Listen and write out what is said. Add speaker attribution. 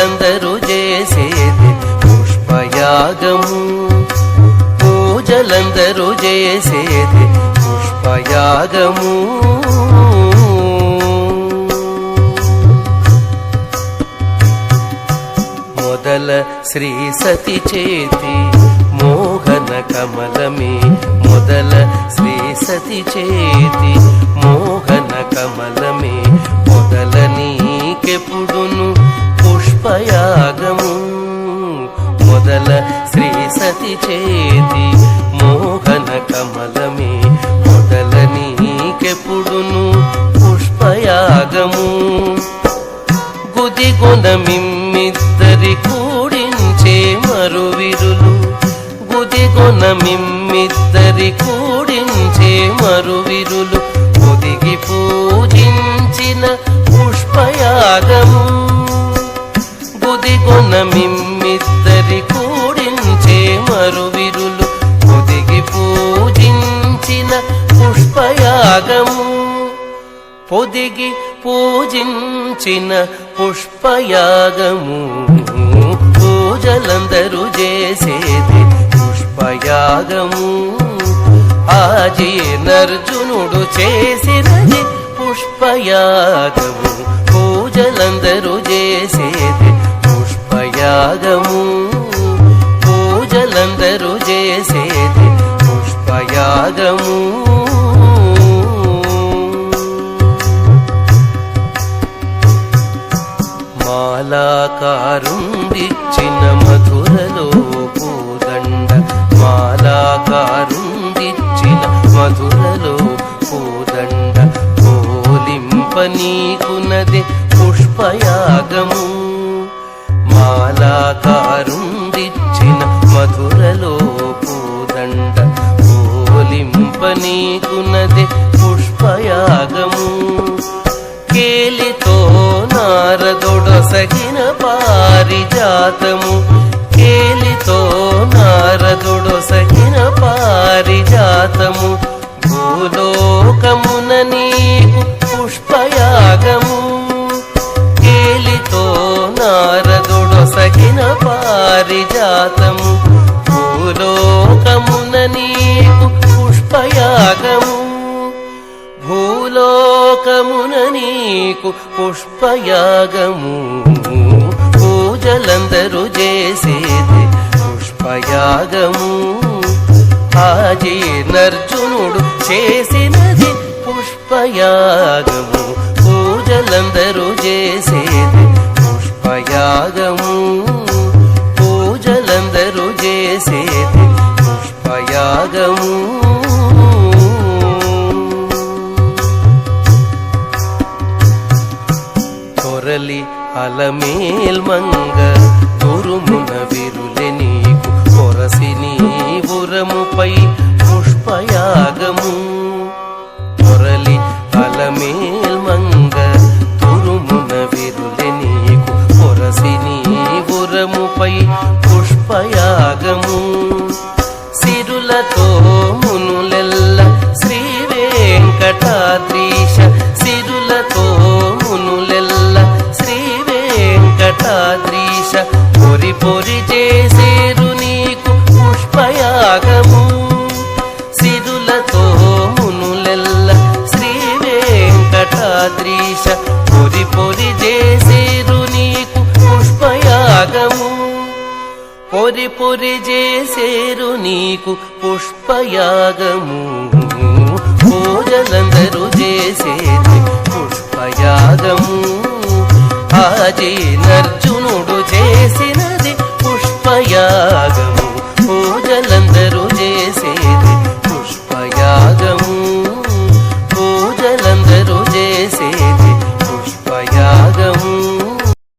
Speaker 1: పూజలందరూ చేసేది పుష్పయాగము. పూజలందరూ చేసేది పుష్పయాగము. మొదల శ్రీ సతి చేతి మోహన కమలమే. మొదల శ్రీ సతి చేతి శ్రీ సతి చేతి మోహన కమలమే మొదల నీకెప్పుడును పుష్పయాగము. గుదిగొన మిమ్మిద్దరి కూడించే మరువిరులు. గుదిగొన మిమ్మిద్దరి కూడించే మరువిరులు. ఒదిగి పూజించిన పుష్పయాగము. గుదిగొన మిమ్మిద్దరి పుష్పయాగము పొదిగి పూజించిన పుష్పయాగము. పూజలందరూ చేసేది పుష్పయాగము. ఆజీ నర్జునుడు చేసినది పుష్పయాగము. పూజలందరూ చేసేది పుష్పయాగము. మాలాకారుండిచ్చిన మధురలో పూదండ. మాలాకారుండిచ్చిన మధురలో పూదండ. పోలింప నీకునది పుష్పయాగము. మాలాకారుండిచ్చిన మధురలో పూదండ. పోలింప నీకునది నారదుడొసగిన పారిజాతము. కేలితో నారదుడొసగిన పారిజాతము. భూలోకమున నీకు పుష్పయాగము. కేలితో నారదుడొసగిన పారిజాతము. భూలోకమున నీకు పుష్పయాగము. భూలో లోకమున నీకు పుష్పయాగము. పూజలందరూ చేసేది పుష్పయాగము. ఆజీ నర్జునుడు చేసినది పుష్పయాగము. పూజలందరూ చేసేది పుష్పయాగము. పూజలందరూ చేసేది పుష్పయాగము. అలమేల్ మంగ తురుమున విరులె నీకు కొరసి నీ ఉరముపై పుష్పయాగము. కొరలి అలమేల్ మంగ తురుమున విరులె నీకు కొరసి నీ ఉరముపై పుష్పయాగము. సిరులతో మునులెల్ల శ్రీ వెంకటాద్రి వెంకటాద్రీశ పొరి పొరి చేసేరు నీకు పుష్పయాగము. సిరులతో మునులెల్ల శ్రీ వెంకటాద్రీశ పొరి పొరి చేసేరు నీకు పుష్పయాగము. పొరి పొరి చేసేరు నీకు పుష్పయాగము. పూజలందరూ చేసేది పుష్పయాగము. ఆజీ